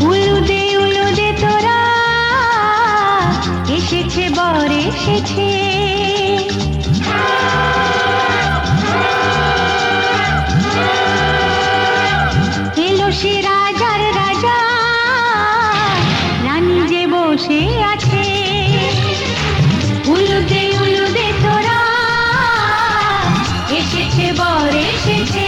Woo! sim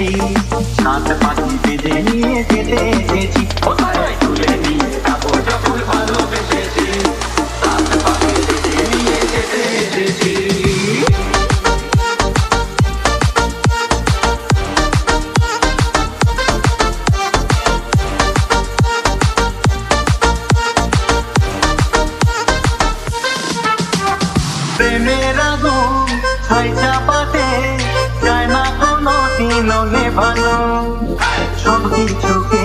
এসেছি সাত পাখি বেঁধে নিয়ে যেতে এসেছি কোথায় তুলে নিয়ে প্রেমের আগুন ছয় চাপাতে যায় না দিল নেভানো সব কিছুকে